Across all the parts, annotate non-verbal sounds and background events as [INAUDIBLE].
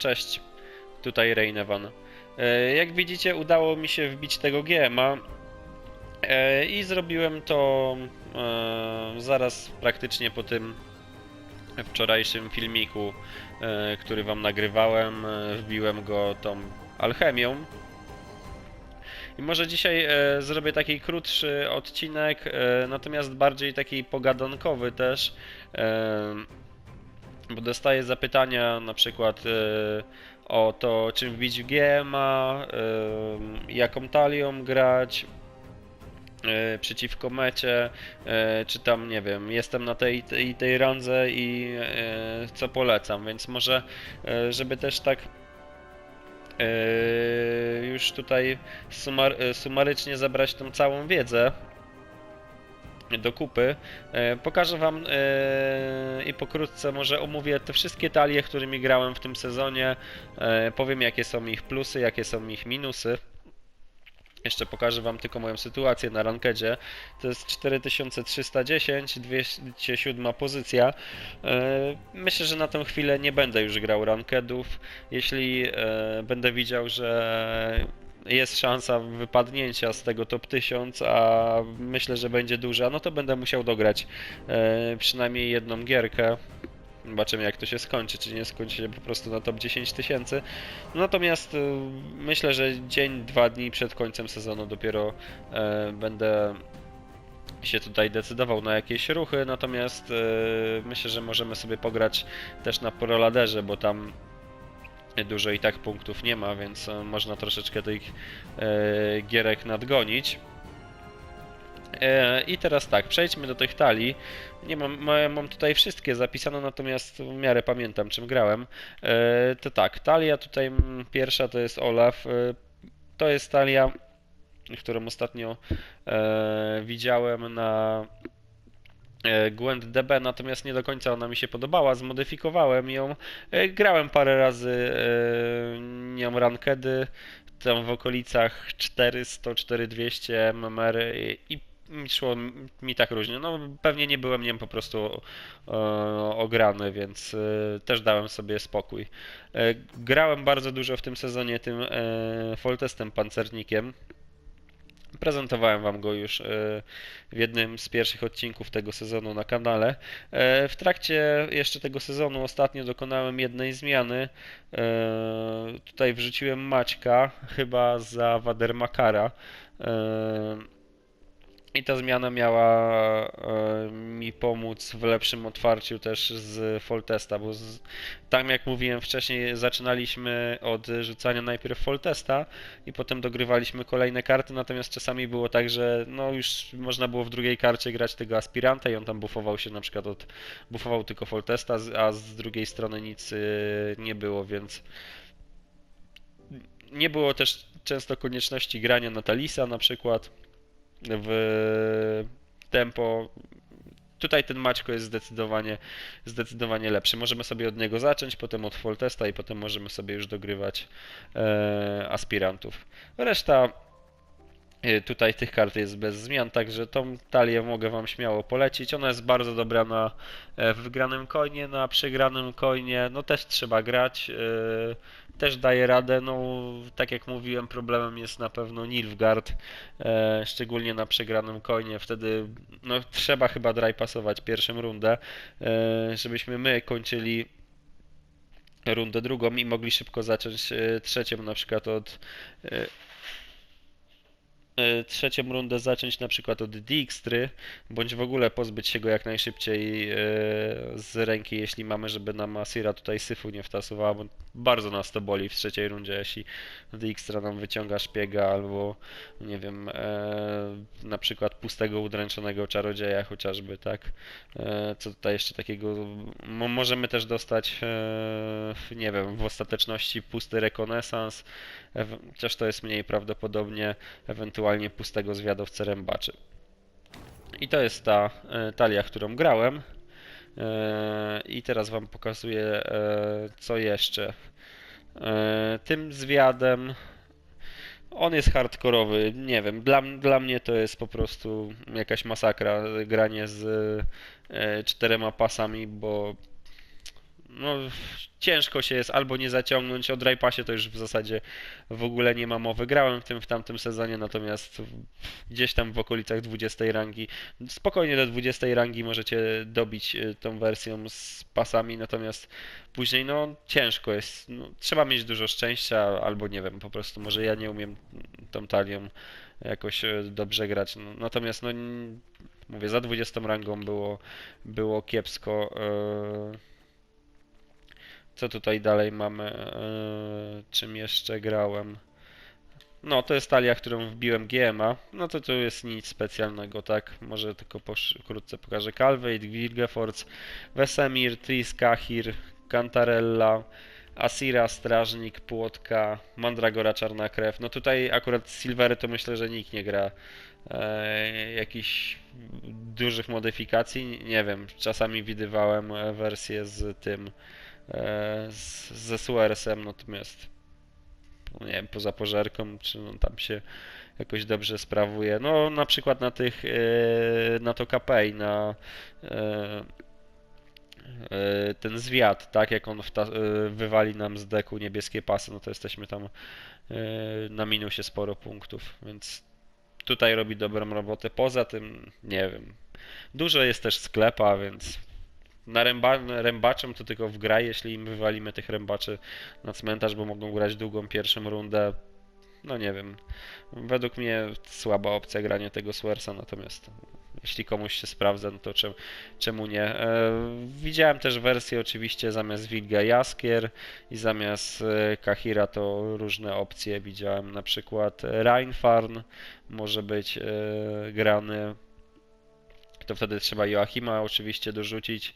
Cześć, tutaj Reinevan. E, Jak widzicie, udało mi się wbić tego GMA e, i zrobiłem to e, zaraz praktycznie po tym wczorajszym filmiku, który wam nagrywałem. Wbiłem go tą alchemią. I może dzisiaj zrobię taki krótszy odcinek, natomiast bardziej taki pogadankowy też. Bo dostaję zapytania na przykład e, o to, czym wbić w GMA, e, jaką talią grać e, przeciwko mecie, czy tam, nie wiem, jestem na tej tej, tej randze i co polecam, więc może, żeby też tak już tutaj sumar, sumarycznie zebrać tą całą wiedzę, do kupy. E, Pokażę Wam e, i pokrótce może omówię te wszystkie talie, którymi grałem w tym sezonie. E, Powiem jakie są ich plusy, jakie są ich minusy. Jeszcze pokażę Wam tylko moją sytuację na rankedzie. To jest 4310, 207 pozycja. Myślę, że na tę chwilę nie będę już grał rankedów. Jeśli będę widział, że jest szansa wypadnięcia z tego top 1000, a myślę, że będzie duża, no to będę musiał dograć e, przynajmniej jedną gierkę. Zobaczymy jak to się skończy, czy nie skończy się po prostu na top 10 tysięcy. Natomiast e, myślę, że dzień, dwa dni przed końcem sezonu dopiero e, będę się tutaj decydował na jakieś ruchy, natomiast e, myślę, że możemy sobie pograć też na proladerze, bo tam dużo i tak punktów nie ma, więc e, można troszeczkę tych e, gierek nadgonić. E, I teraz tak, przejdźmy do tych talii. Nie mam, ma- mam tutaj wszystkie zapisane, natomiast w miarę pamiętam czym grałem. To tak, talia tutaj pierwsza to jest Olaf. To jest talia, którą ostatnio widziałem na e, Gwent DB, natomiast nie do końca ona mi się podobała. Zmodyfikowałem ją. E, Grałem parę razy e, nią rankedy, tam w okolicach 400, 4200 MMR i, szło mi tak różnie. No pewnie nie byłem nią po prostu ograny, więc też dałem sobie spokój. Grałem bardzo dużo w tym sezonie tym Foltestem pancernikiem. Prezentowałem Wam go już e, w jednym z pierwszych odcinków tego sezonu na kanale. E, W trakcie jeszcze tego sezonu ostatnio dokonałem jednej zmiany. E, Tutaj wrzuciłem Maćka, chyba za Wadermakara. E, I ta zmiana miała e, mi pomóc w lepszym otwarciu też z Foltesta, bo z, tam jak mówiłem wcześniej, zaczynaliśmy od rzucania najpierw Foltesta i potem dogrywaliśmy kolejne karty, natomiast czasami było tak, że no już można było w drugiej karcie grać tego aspiranta i on tam buffował się na przykład od buffował tylko Foltesta, a z drugiej strony nic y, nie było, więc nie było też często konieczności grania na Talisa na przykład w tempo. Tutaj ten Maćko jest zdecydowanie, zdecydowanie lepszy. Możemy sobie od niego zacząć, potem od Foltesta i potem możemy sobie już dogrywać e, aspirantów. Reszta tutaj tych kart jest bez zmian, także tą talię mogę Wam śmiało polecić. Ona jest bardzo dobra na e, wygranym coinie, na przegranym coinie, no też trzeba grać. e, Też daje radę, no tak jak mówiłem, problemem jest na pewno Nilfgaard, e, szczególnie na przegranym coinie. Wtedy no, trzeba chyba dry pasować pierwszą rundę, e, żebyśmy my kończyli rundę drugą i mogli szybko zacząć trzecią, na przykład od trzecią rundę zacząć na przykład od Dijkstry, bądź w ogóle pozbyć się go jak najszybciej e, z ręki, jeśli mamy, żeby nam Asira tutaj syfu nie wtasowała, bo bardzo nas to boli w trzeciej rundzie, jeśli Dijkstra nam wyciąga szpiega albo nie wiem, e, na przykład pustego udręczonego czarodzieja chociażby, tak? E, co tutaj jeszcze takiego, mo, możemy też dostać, e, nie wiem, w ostateczności pusty rekonesans, chociaż to jest mniej prawdopodobnie, ewentualnie pustego zwiadowcę rębaczy. I to jest ta e, talia, którą grałem. E, I teraz Wam pokazuję, e, co jeszcze. E, Tym zwiadem. On jest hardkorowy, nie wiem. Dla, dla mnie to jest po prostu jakaś masakra granie z czterema pasami, bo no, ciężko się jest albo nie zaciągnąć, o dry passie to już w zasadzie w ogóle nie ma mowy. Grałem w tym w tamtym sezonie, natomiast gdzieś tam w okolicach 20 rangi, spokojnie do 20 rangi możecie dobić y, tą wersją z pasami, natomiast później no ciężko jest, no, trzeba mieć dużo szczęścia, albo nie wiem, po prostu może ja nie umiem tą talią jakoś y, dobrze grać. No, natomiast no mówię, za 20 rangą było, było kiepsko. y, co tutaj dalej mamy? Eee, czym jeszcze grałem? No, to jest talia, którą wbiłem GMA. No to tu jest nic specjalnego, tak? Może tylko wkrótce pokażę Calvate, Wilgefortz, Wesemir, Tris, Kahir, Cantarella, Asira, Strażnik, Płotka, Mandragora, Czarna Krew. No tutaj akurat Silvery to myślę, że nikt nie gra e, jakichś dużych modyfikacji. Nie wiem, czasami widywałem e, wersję z tym e, z, ze Suaresem, natomiast no nie wiem, poza pożerką, czy on tam się jakoś dobrze sprawuje. No na przykład na tych, e, na to KPI, na e, e, ten zwiat, tak jak on wywali nam z deku niebieskie pasy, no to jesteśmy tam na minusie sporo punktów, więc tutaj robi dobrą robotę. Poza tym, nie wiem, dużo jest też sklepa, więc na ręba, rębaczem to tylko w grę, jeśli im wywalimy tych rębaczy na cmentarz, bo mogą grać długą pierwszą rundę. No nie wiem. Według mnie słaba opcja grania tego Swersa, natomiast jeśli komuś się sprawdza, no to czemu, czemu nie? E, widziałem też wersję oczywiście zamiast Wilga Jaskier i zamiast e, Kahira to różne opcje widziałem, na przykład Reinfarn może być e, grany to wtedy trzeba Joachima oczywiście dorzucić,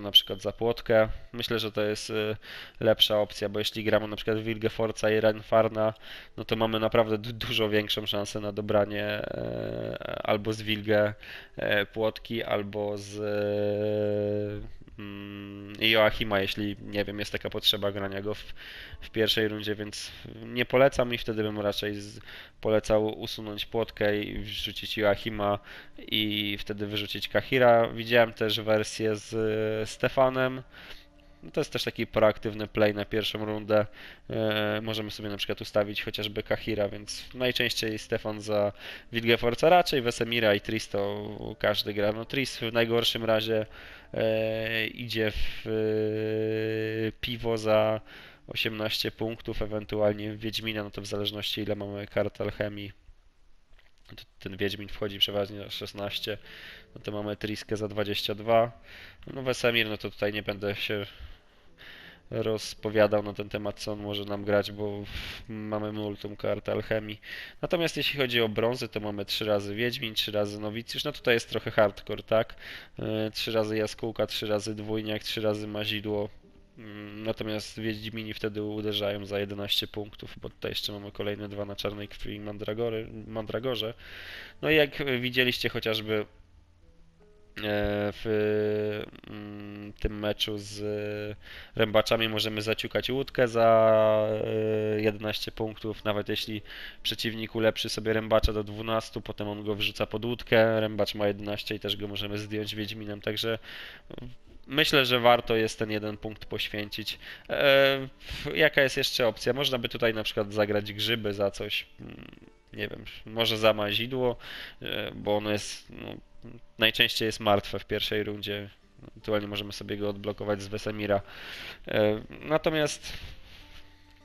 na przykład za płotkę. Myślę, że to jest e, lepsza opcja, bo jeśli gramy na przykład Wilgefortza i Renfarna, no to mamy naprawdę du- dużo większą szansę na dobranie e, albo z Wilge e, płotki, albo z e, mm, Joachima, jeśli nie wiem, jest taka potrzeba grania go w, w pierwszej rundzie, więc nie polecam i wtedy bym raczej z, polecał usunąć płotkę i wrzucić Joachima i wtedy wyrzucić Kahira. Widziałem też wersję z e, Stefanem. No To jest też taki proaktywny play na pierwszą rundę. E, możemy sobie na przykład ustawić chociażby Kahira, więc najczęściej Stefan za Wilgefortza, raczej Wesemira i Tris to każdy gra. No Tris w najgorszym razie e, idzie w e, piwo za 18 punktów, ewentualnie Wiedźmina, no to w zależności ile mamy kart alchemii. Ten Wiedźmin wchodzi przeważnie na 16, no to mamy Triskę za 22. No Wesemir, no to tutaj nie będę się rozpowiadał na ten temat, co on może nam grać, bo mamy multum kart alchemii. Natomiast jeśli chodzi o brązy, to mamy 3 razy Wiedźmin, 3 razy Nowicjusz, no tutaj jest trochę hardcore, tak? 3 razy Jaskółka, 3 razy Dwójniak, 3 razy Mazidło. Mm, Natomiast Wiedźmini wtedy uderzają za 11 punktów, bo tutaj jeszcze mamy kolejne dwa na Czarnej Krwi Mandragory, Mandragorze. No i jak widzieliście chociażby e, w mm, tym meczu z e, Rębaczami możemy zaciukać łódkę za e, 11 punktów, nawet jeśli przeciwnik ulepszy sobie Rębacza do 12, potem on go wrzuca pod łódkę, Rębacz ma 11 i też go możemy zdjąć Wiedźminem, także Myślę, że warto jest ten jeden punkt poświęcić. E, jaka jest jeszcze opcja? Można by tutaj na przykład zagrać grzyby za coś. mm, Nie wiem, może za mazidło, e, bo ono jest. No, najczęściej jest martwe w pierwszej rundzie. Ewentualnie możemy sobie go odblokować z Wesemira. E, natomiast.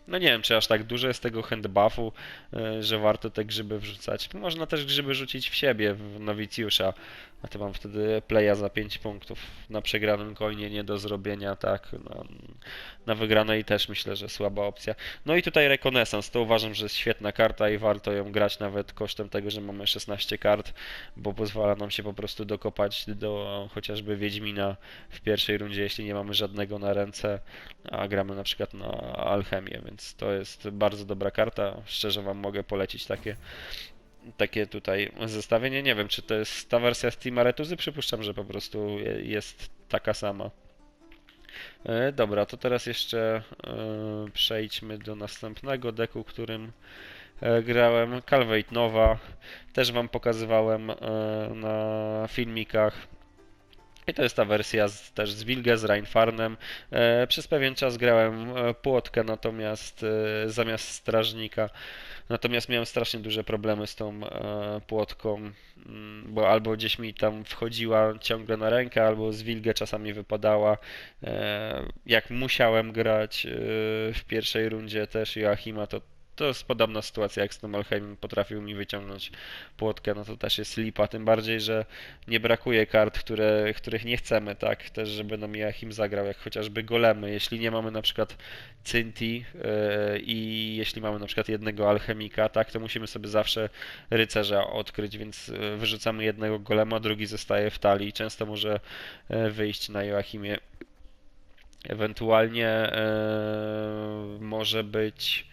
No nie wiem, czy aż tak dużo jest tego handbuffu, e, że warto te grzyby wrzucać. Można też grzyby rzucić w siebie, w nowicjusza. A to mam wtedy playa za 5 punktów. Na przegranym coinie nie do zrobienia, tak. Na, na wygranej też myślę, że słaba opcja. No i tutaj Rekonesans, to uważam, że jest świetna karta i warto ją grać nawet kosztem tego, że mamy 16 kart, bo pozwala nam się po prostu dokopać do chociażby Wiedźmina w pierwszej rundzie, jeśli nie mamy żadnego na ręce, a gramy na przykład na Alchemię, więc to jest bardzo dobra karta. Szczerze Wam mogę polecić takie takie tutaj zestawienie. Nie wiem, czy to jest ta wersja Steam Aretuzy. Przypuszczam, że po prostu je- jest taka sama. E, Dobra, to teraz jeszcze e, przejdźmy do następnego deku, którym e, grałem. Calvate Nova. Też Wam pokazywałem na filmikach. I to jest ta wersja z, też z Wilge, z Reinfarnem. E, przez pewien czas grałem płotkę, natomiast e, zamiast strażnika. Natomiast miałem strasznie duże problemy z tą e, płotką, mm, bo albo gdzieś mi tam wchodziła ciągle na rękę, albo z Wilgę czasami wypadała. E, jak musiałem grać e, w pierwszej rundzie też Joachima, to to jest podobna sytuacja jak z tym Alchemim potrafił mi wyciągnąć płotkę, no to też jest lipa, tym bardziej, że nie brakuje kart, które, których nie chcemy, tak, też żeby nam Joachim zagrał, jak chociażby golemy, jeśli nie mamy na przykład Cynti yy, i jeśli mamy na przykład jednego alchemika, tak, to musimy sobie zawsze rycerza odkryć, więc yy, wyrzucamy jednego golema, drugi zostaje w talii, często może yy, wyjść na Joachimie. Ewentualnie yy, może być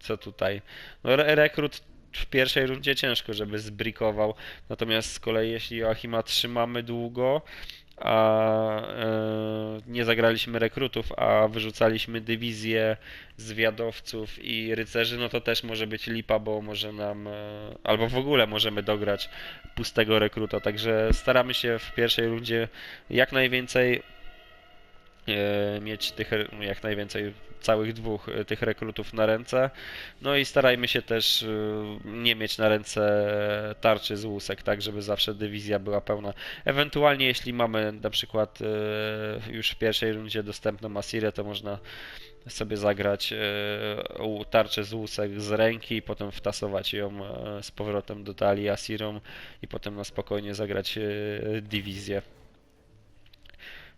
co tutaj? No, rekrut w pierwszej rundzie ciężko, żeby zbrikował. Natomiast z kolei jeśli Joachima trzymamy długo, a e, nie zagraliśmy rekrutów, a wyrzucaliśmy dywizję zwiadowców i rycerzy, no to też może być lipa, bo może nam, e, albo w ogóle możemy dograć pustego rekruta. Także staramy się w pierwszej rundzie jak najwięcej mieć tych, jak najwięcej całych dwóch e, tych rekrutów na ręce. No i starajmy się też e, nie mieć na ręce tarczy z łusek, tak żeby zawsze dywizja była pełna. Ewentualnie jeśli mamy na przykład e, już w pierwszej rundzie dostępną Asirę, to można sobie zagrać tarczę z łusek z ręki i potem wtasować ją z powrotem do talii Asirą i potem na spokojnie zagrać dywizję.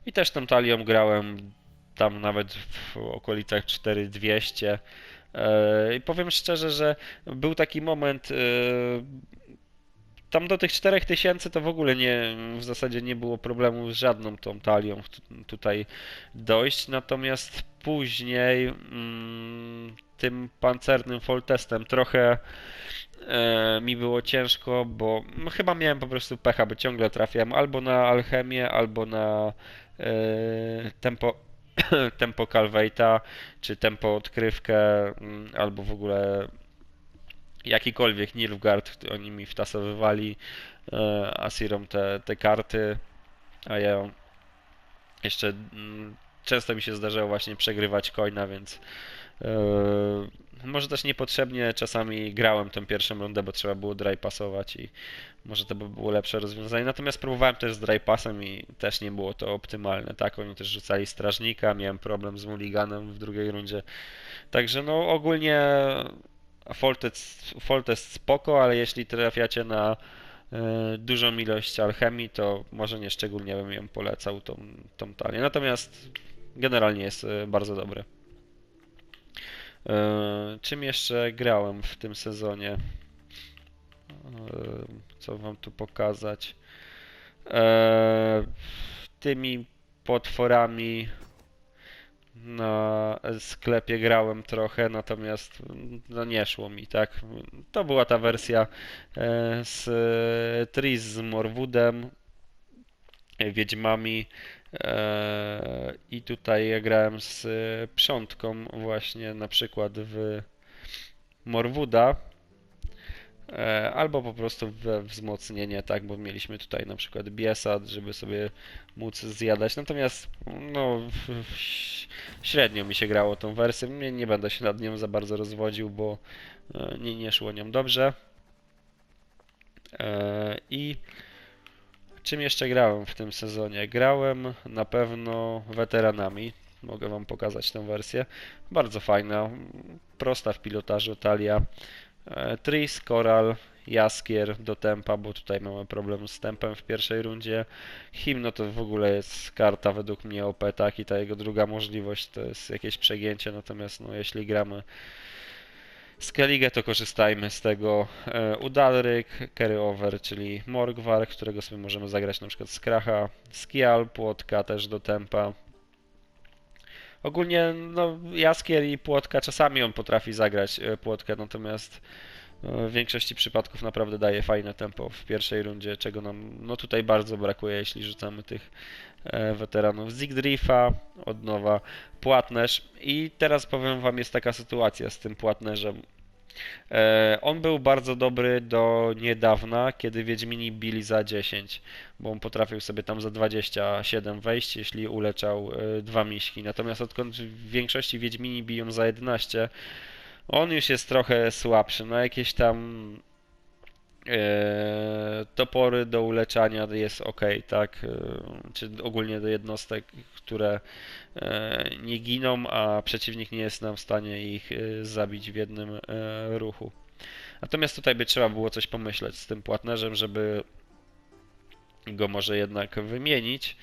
I też tą talią grałem tam nawet w okolicach 4200. E, I powiem szczerze, że był taki moment, e, tam do tych 4000 to w ogóle nie, w zasadzie nie było problemu z żadną tą talią tutaj dojść, natomiast później mm, tym pancernym foltestem trochę e, mi było ciężko, bo chyba miałem po prostu pecha, bo ciągle trafiałem albo na alchemię, albo na tempo [CLEARS THROAT] tempo Calveita, czy tempo odkrywkę, mm, albo w ogóle jakikolwiek Nilfgaard, oni mi wtasowywali e, Asirom te, te karty, a ja jeszcze mm, często mi się zdarzało właśnie przegrywać coina, więc e, może też niepotrzebnie czasami grałem tę pierwszą rundę, bo trzeba było dry passować i może to by było lepsze rozwiązanie. Natomiast próbowałem też z dry passem i też nie było to optymalne. Tak, oni też rzucali strażnika, miałem problem z Mulliganem w drugiej rundzie. Także no ogólnie Foltest, spoko, ale jeśli trafiacie na y, dużą ilość alchemii, to może nie szczególnie bym ją polecał tą, tą talię. Natomiast generalnie jest y, bardzo dobry. E, czym jeszcze grałem w tym sezonie? E, co wam tu pokazać? E, tymi potworami na sklepie grałem trochę, natomiast no nie szło mi, tak? To była ta wersja z Tris z Morwoodem, Wiedźmami, I tutaj ja grałem z przątką właśnie na przykład w Morwuda e, albo po prostu we wzmocnienie, tak, bo mieliśmy tutaj na przykład biesad, żeby sobie móc zjadać, natomiast no średnio mi się grało tą wersję, nie, nie będę się nad nią za bardzo rozwodził, bo e, nie, nie szło nią dobrze. I Czym jeszcze grałem w tym sezonie? Grałem na pewno weteranami. Mogę Wam pokazać tę wersję. Bardzo fajna, prosta w pilotażu talia. E, Tris, Coral, Jaskier do tempa, bo tutaj mamy problem z tempem w pierwszej rundzie. Himno to w ogóle jest karta według mnie OP, tak, i ta jego druga możliwość to jest jakieś przegięcie, natomiast no, jeśli gramy Skellige to korzystajmy z tego e, Udalryk, Carryover, czyli Morgwar, którego sobie możemy zagrać na przykład z Kracha, Skial, Płotka też do tempa. Ogólnie no, Jaskier i Płotka czasami on potrafi zagrać e, Płotkę, natomiast e, w większości przypadków naprawdę daje fajne tempo w pierwszej rundzie, czego nam no tutaj bardzo brakuje, jeśli rzucamy tych weteranów. Zigdrifa, od nowa Płatnerz i teraz powiem Wam, jest taka sytuacja z tym Płatnerzem. E, On był bardzo dobry do niedawna, kiedy Wiedźmini bili za 10, bo on potrafił sobie tam za 27 wejść, jeśli uleczał e, dwa miśki. Natomiast odkąd w większości Wiedźmini biją za 11, on już jest trochę słabszy. Na jakieś tam e, topory do uleczania jest ok, tak? E, Czy ogólnie do jednostek, które e, nie giną, a przeciwnik nie jest nam w stanie ich e, zabić w jednym e, ruchu. Natomiast tutaj by trzeba było coś pomyśleć z tym płatnerzem, żeby go może jednak wymienić.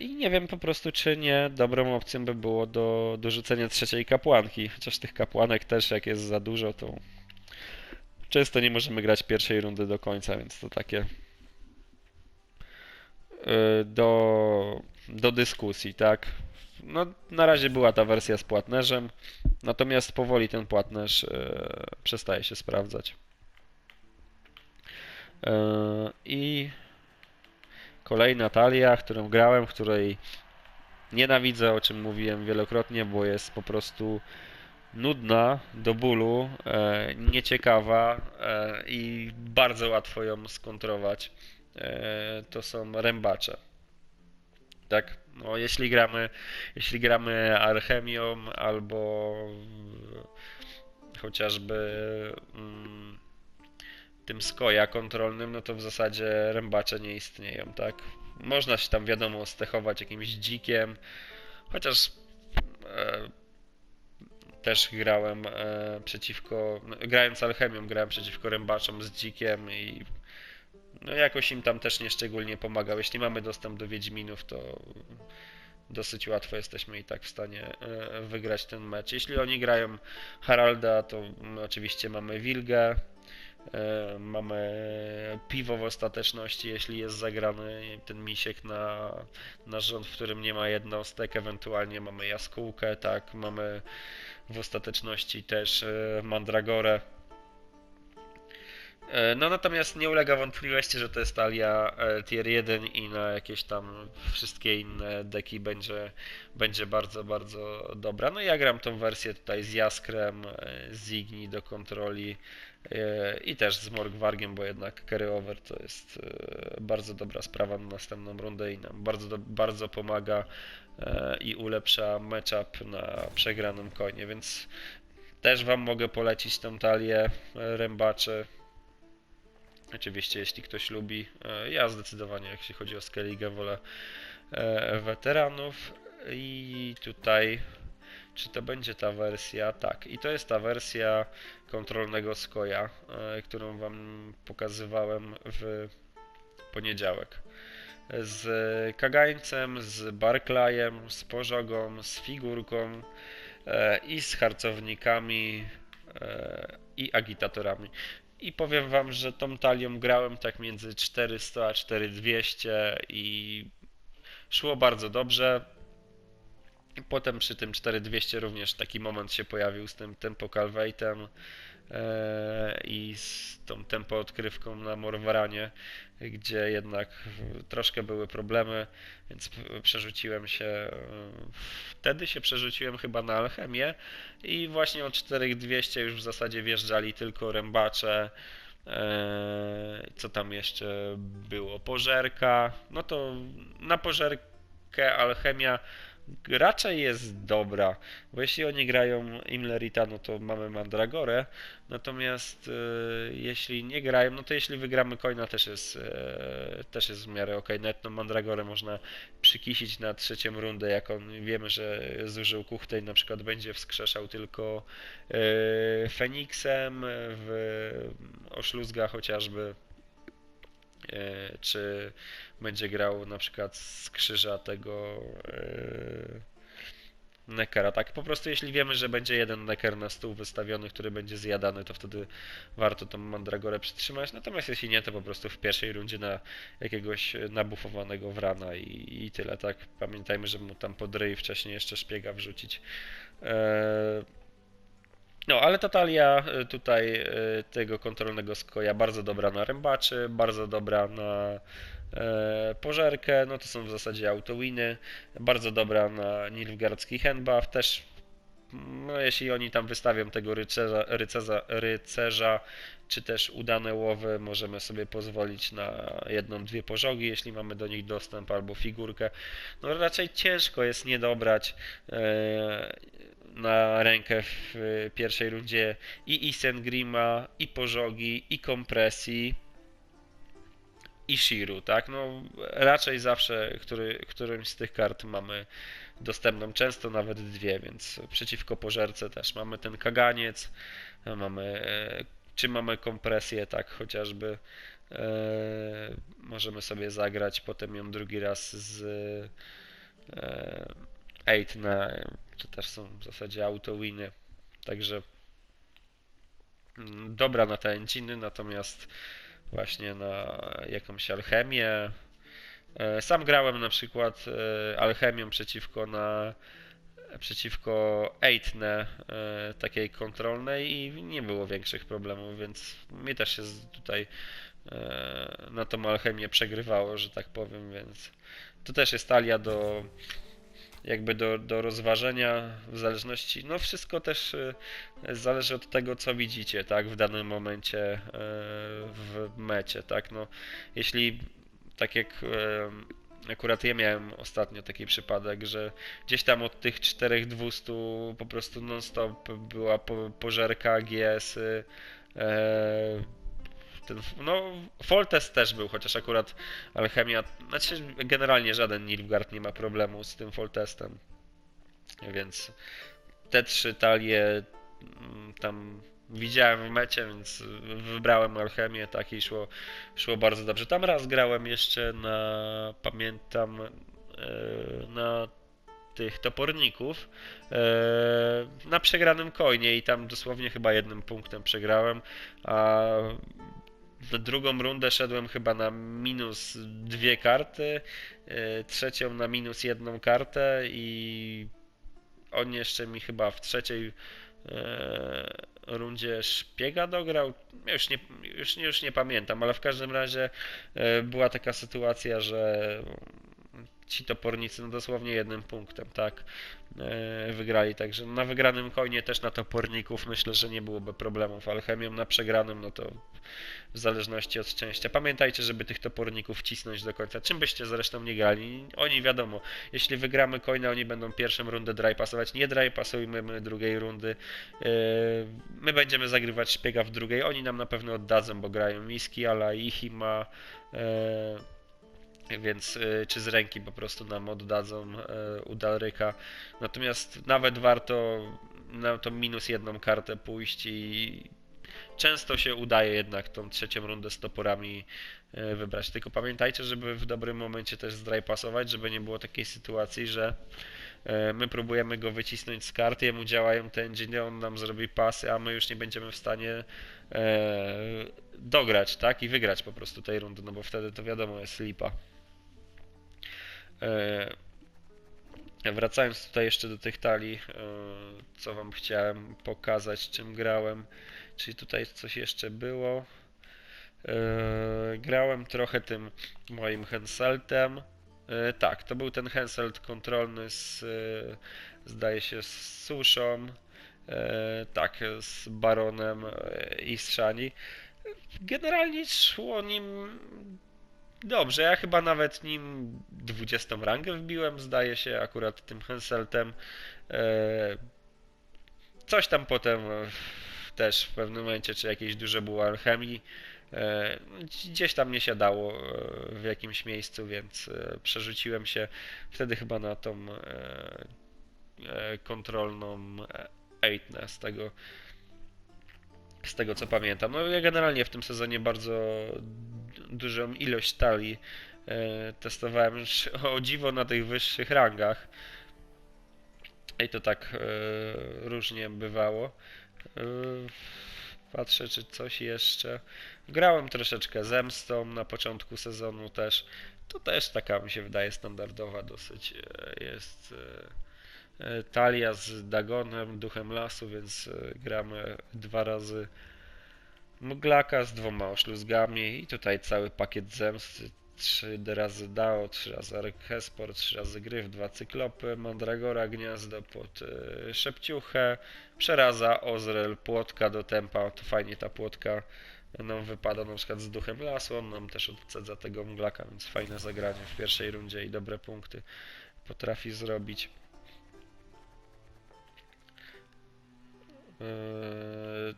I nie wiem po prostu, czy nie dobrą opcją by było do dorzucenia trzeciej kapłanki. Chociaż tych kapłanek też, jak jest za dużo, to często nie możemy grać pierwszej rundy do końca, więc to takie e, do, do dyskusji, tak? No, na razie była ta wersja z płatnerzem, natomiast powoli ten płatnerz e, przestaje się sprawdzać. E, I kolejna talia, którą grałem, której nienawidzę, o czym mówiłem wielokrotnie, bo jest po prostu nudna do bólu, e, nieciekawa e, i bardzo łatwo ją skontrować. E, to są rębacze. Tak? No, jeśli gramy, jeśli gramy alchemią albo chociażby mm, tym skoja kontrolnym, no to w zasadzie rębacze nie istnieją, tak? Można się tam wiadomo stechować jakimś dzikiem, chociaż e, też grałem e, przeciwko, no, grając alchemią, grałem przeciwko rębaczom z dzikiem i no jakoś im tam też nieszczególnie pomagał. Jeśli mamy dostęp do Wiedźminów, to dosyć łatwo jesteśmy i tak w stanie e, wygrać ten mecz. Jeśli oni grają Haralda, to oczywiście mamy Wilgę, mamy piwo w ostateczności, jeśli jest zagrany ten misiek na, na rząd, w którym nie ma jednostek, ewentualnie mamy jaskółkę, tak, mamy w ostateczności też e, Mandragorę. E, No natomiast nie ulega wątpliwości, że to jest talia e, tier 1 i na jakieś tam wszystkie inne deki będzie, będzie bardzo, bardzo dobra. No ja gram tą wersję tutaj z Jaskrem, e, z Igni do kontroli e, i też z Morgwargiem, bo jednak carry over to jest e, bardzo dobra sprawa na następną rundę i nam bardzo, bardzo pomaga e, i ulepsza matchup na przegranym konie, więc też Wam mogę polecić tą talię e, rębaczy. Oczywiście, jeśli ktoś lubi. E, Ja zdecydowanie, jeśli chodzi o Skellige, wolę e, weteranów. I tutaj, czy to będzie ta wersja? Tak, i to jest ta wersja kontrolnego skoja, e, którą Wam pokazywałem w poniedziałek. Z kagańcem, z Barclayem, z pożogą, z figurką e, i z harcownikami e, i agitatorami. I powiem wam, że tą talią grałem tak między 400 a 4200 i szło bardzo dobrze. Potem przy tym 4200 również taki moment się pojawił z tym tempo calvate'em e, i z tą tempo odkrywką na Morwaranie, gdzie jednak troszkę były problemy, więc przerzuciłem się. e, Wtedy się przerzuciłem chyba na alchemię i właśnie od 4200 już w zasadzie wjeżdżali tylko rębacze. Eee, co tam jeszcze było? Pożerka. No to na pożerkę alchemia raczej jest dobra, bo jeśli oni grają Imlerita, no to mamy Mandragorę, natomiast e, jeśli nie grają, no to jeśli wygramy coina też jest, e, też jest w miarę ok. Nawet no Mandragorę można przykisić na trzecią rundę, jak on wiemy, że zużył kuchtę i na przykład będzie wskrzeszał tylko e, Feniksem w oszluzga chociażby, czy będzie grał na przykład z krzyża tego e, Neckera. Tak, po prostu jeśli wiemy, że będzie jeden Necker na stół wystawiony, który będzie zjadany, to wtedy warto tą Mandragorę przytrzymać. Natomiast jeśli nie, to po prostu w pierwszej rundzie na jakiegoś nabufowanego Wrana i, i tyle, tak. Pamiętajmy, żeby mu tam pod ryj wcześniej jeszcze szpiega wrzucić. E, no, ale ta talia y, tutaj y, tego kontrolnego skoja bardzo dobra na rębaczy, bardzo dobra na e, pożerkę, no to są w zasadzie autowiny, bardzo dobra na Nilfgaardzki handbuff, też no jeśli oni tam wystawią tego rycerza, rycerza, rycerza czy też udane łowy, możemy sobie pozwolić na jedną, dwie pożogi, jeśli mamy do nich dostęp, albo figurkę. No raczej ciężko jest nie dobrać e, na rękę w pierwszej rundzie i Isengrima, i pożogi, i kompresji i Shiru, tak? No raczej zawsze który, którymś z tych kart mamy dostępną, często nawet dwie, więc przeciwko pożerce też mamy ten kaganiec, mamy e, czy mamy kompresję, tak? Chociażby e, możemy sobie zagrać, potem ją drugi raz z e, 8 na to też są w zasadzie auto-winy, także mm, dobra na te enginy, natomiast właśnie na jakąś alchemię. E, sam grałem na przykład e, alchemią przeciwko na przeciwko Eitne e, takiej kontrolnej i nie było większych problemów, więc mi też się tutaj na tą alchemię przegrywało, że tak powiem, więc to też jest talia do jakby do, do rozważenia w zależności, no wszystko też e, zależy od tego, co widzicie, tak, w danym momencie e, w mecie, tak, no jeśli tak jak e, akurat ja miałem ostatnio taki przypadek, że gdzieś tam od tych 4200 po prostu non-stop była pożerka, GS, ten, no, Foltest też był, chociaż akurat Alchemia, znaczy generalnie żaden Nilfgaard nie ma problemu z tym Foltestem. Więc te trzy talie mm, tam widziałem w mecie, więc wybrałem Alchemię, tak i szło, szło bardzo dobrze. Tam raz grałem jeszcze na, pamiętam, e, na tych toporników e, na przegranym coinie i tam dosłownie chyba jednym punktem przegrałem, a drugą rundę szedłem chyba na minus dwie karty, e, trzecią na minus jedną kartę i on jeszcze mi chyba w trzeciej e, rundzie szpiega dograł. Już nie, już, już nie pamiętam, ale w każdym razie e, była taka sytuacja, że ci topornicy no dosłownie jednym punktem, tak, e, wygrali. Także na wygranym koinie też na toporników myślę, że nie byłoby problemów. Alchemią na przegranym, no to w zależności od szczęścia. Pamiętajcie, żeby tych toporników wcisnąć do końca. Czym byście zresztą nie grali? Oni wiadomo, jeśli wygramy coina, oni będą pierwszą rundę dry pasować. Nie dry pasujmy my drugiej rundy. E, my będziemy zagrywać szpiega w drugiej. Oni nam na pewno oddadzą, bo grają miski, ale ich ma e, więc y, czy z ręki po prostu nam oddadzą y, u Dalryka. Natomiast nawet warto na tą minus jedną kartę pójść i często się udaje jednak tą trzecią rundę z toporami y, wybrać. Tylko pamiętajcie, żeby w dobrym momencie też zdraj pasować, żeby nie było takiej sytuacji, że my próbujemy go wycisnąć z karty, jemu działają te engine, on nam zrobi pasy, a my już nie będziemy w stanie dograć, tak? I wygrać po prostu tej rundy, no bo wtedy to wiadomo jest lipa. E, wracając tutaj jeszcze do tych talii, e, co Wam chciałem pokazać, czym grałem, czyli tutaj coś jeszcze było. E, grałem trochę tym moim Henseltem. Tak, to był ten Henselt kontrolny z, zdaje się, z suszą. Tak, z Baronem i z Shani. Generalnie szło nim Dobrze, ja chyba nawet nim 20 rangę wbiłem, zdaje się, akurat tym Henseltem. E, coś tam potem też w pewnym momencie, czy jakieś duże było alchemii. E, gdzieś tam nie siadało e, w jakimś miejscu, więc przerzuciłem się wtedy chyba na tą kontrolną Eightnę z tego z tego co pamiętam. No ja generalnie w tym sezonie bardzo dużą ilość talii e, testowałem już [LAUGHS] o dziwo na tych wyższych rangach. I to tak e, różnie bywało. E, patrzę, czy coś jeszcze. Grałem troszeczkę zemstą na początku sezonu też. To też taka mi się wydaje standardowa dosyć jest talia z Dagonem, duchem lasu, więc gramy dwa razy Mglaka z dwoma oszluzgami i tutaj cały pakiet zemsty. 3 razy DAO, 3 razy Archesport, 3 razy Gryf, 2 Cyklopy, Mandragora, Gniazdo pod y, Szepciuchę, Przeraza, Ozrel, Płotka do tempa, to fajnie ta Płotka nam wypada na przykład z Duchem Lasu, on nam też odcedza tego Mglaka, więc fajne zagranie w pierwszej rundzie i dobre punkty potrafi zrobić.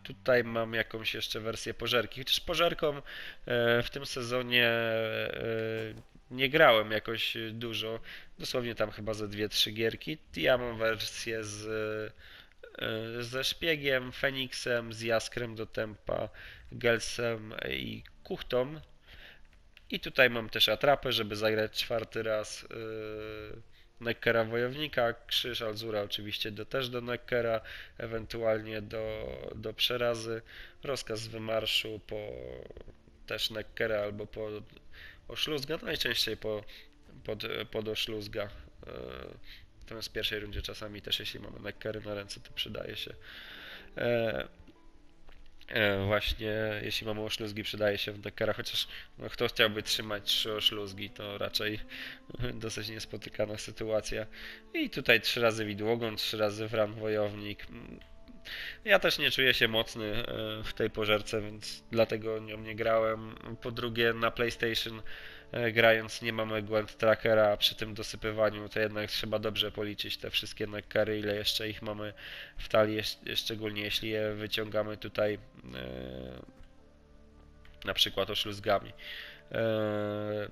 Tutaj mam jakąś jeszcze wersję pożerki, chociaż pożerką e, w tym sezonie e, nie grałem jakoś dużo, dosłownie tam chyba ze 2-3 gierki. Ja mam wersję z, e, ze szpiegiem, Feniksem, z Jaskrem do tempa, Gelsem i Kuchtą. I tutaj mam też atrapę, żeby zagrać czwarty raz yy, Neckera Wojownika, Krzyż Alzura oczywiście do, też do Neckera, ewentualnie do, do Przerazy, rozkaz wymarszu po też Neckera albo po Oszluzga, najczęściej po, pod, pod Oszluzga. Yy, Natomiast w pierwszej rundzie czasami też jeśli mamy Neckery na ręce, to przydaje się. E, E, Właśnie, jeśli mamy oszluzgi, przydaje się w Dekera, chociaż no, kto chciałby trzymać trzy oszluzgi, to raczej [LAUGHS] dosyć niespotykana sytuacja. I tutaj trzy razy widłogon, trzy razy wran wojownik. Ja też nie czuję się mocny e, w tej pożerce, więc dlatego nią nie grałem. Po drugie, na PlayStation e, grając nie mamy Gwent Trackera, a przy tym dosypywaniu to jednak trzeba dobrze policzyć te wszystkie neckery, ile jeszcze ich mamy w talii, szczególnie jeśli je wyciągamy tutaj e, na przykład oszluzgami. E,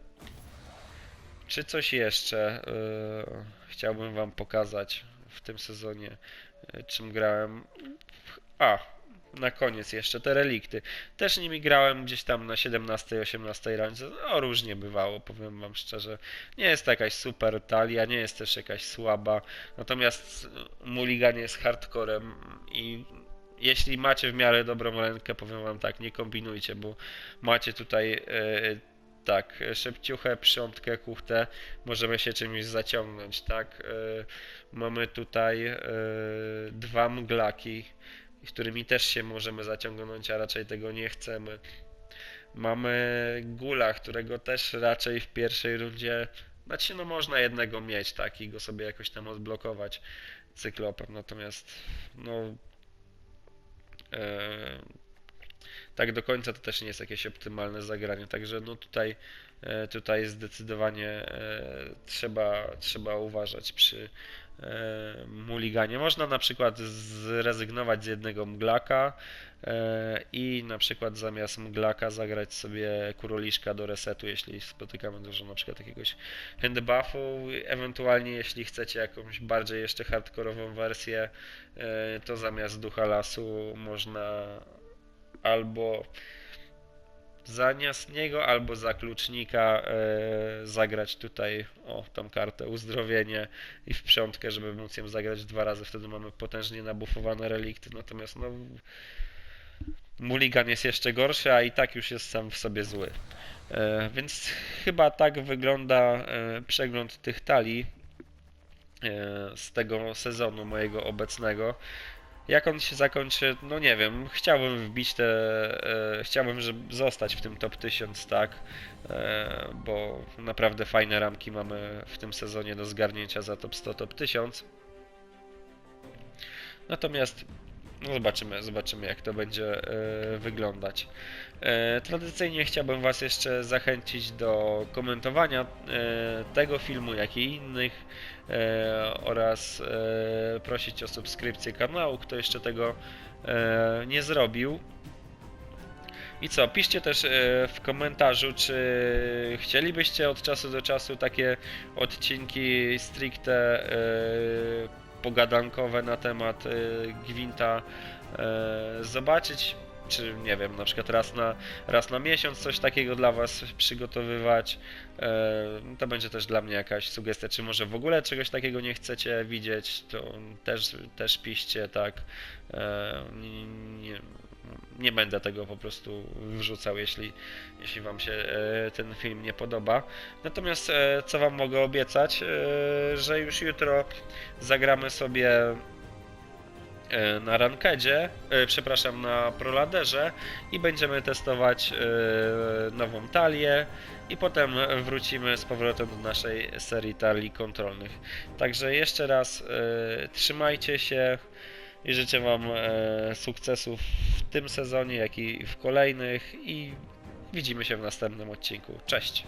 Czy coś jeszcze e, chciałbym Wam pokazać w tym sezonie, e, czym grałem? A, na koniec jeszcze te relikty. Też nimi grałem gdzieś tam na 17-18 randze. No różnie bywało, powiem wam szczerze. Nie jest to jakaś super talia, nie jest też jakaś słaba. Natomiast Mulligan jest hardcorem i jeśli macie w miarę dobrą rękę, powiem wam tak, nie kombinujcie, bo macie tutaj e, tak, szepciuchę, przątkę, kuchtę, możemy się czymś zaciągnąć, tak? E, mamy tutaj e, dwa mglaki, którymi też się możemy zaciągnąć, a raczej tego nie chcemy. Mamy Gula, którego też raczej w pierwszej rundzie, znaczy no można jednego mieć, tak, i go sobie jakoś tam odblokować cyklopem, natomiast no e, tak do końca to też nie jest jakieś optymalne zagranie, także no tutaj e, tutaj zdecydowanie e, trzeba, trzeba uważać przy Mulliganie. Można na przykład zrezygnować z jednego mglaka e, i na przykład zamiast mglaka zagrać sobie kuroliszka do resetu, jeśli spotykamy dużo na przykład jakiegoś handbuffu. Ewentualnie jeśli chcecie jakąś bardziej jeszcze hardkorową wersję, e, to zamiast ducha lasu można albo zamiast niego albo za klucznika e, zagrać tutaj o tą kartę uzdrowienie i w przątkę, żeby móc ją zagrać dwa razy, wtedy mamy potężnie nabuffowane relikty, natomiast no Mulligan jest jeszcze gorszy, a i tak już jest sam w sobie zły. E, więc chyba tak wygląda e, przegląd tych talii z tego sezonu mojego obecnego. Jak on się zakończy, no nie wiem. Chciałbym wbić te. E, chciałbym, żeby zostać w tym top 1000, tak? E, bo naprawdę fajne ramki mamy w tym sezonie do zgarnięcia za top 100, top 1000. Natomiast no zobaczymy, zobaczymy jak to będzie e, wyglądać. E, tradycyjnie chciałbym Was jeszcze zachęcić do komentowania e, tego filmu, jak i innych e, oraz prosić o subskrypcję kanału, kto jeszcze tego nie zrobił. I co, piszcie też w komentarzu, czy chcielibyście od czasu do czasu takie odcinki stricte pogadankowe na temat Gwinta zobaczyć, czy nie wiem, na przykład raz na, raz na miesiąc coś takiego dla Was przygotowywać. E, To będzie też dla mnie jakaś sugestia, czy może w ogóle czegoś takiego nie chcecie widzieć, to też, też piszcie, tak. E, Nie, nie, będę tego po prostu wrzucał, jeśli, jeśli Wam się e, ten film nie podoba. Natomiast co Wam mogę obiecać, że już jutro zagramy sobie na rankedzie, e, przepraszam, na proladerze i będziemy testować e, nową talię i potem wrócimy z powrotem do naszej serii talii kontrolnych. Także jeszcze raz e, trzymajcie się i życzę Wam e, sukcesów w tym sezonie, jak i w kolejnych i widzimy się w następnym odcinku. Cześć!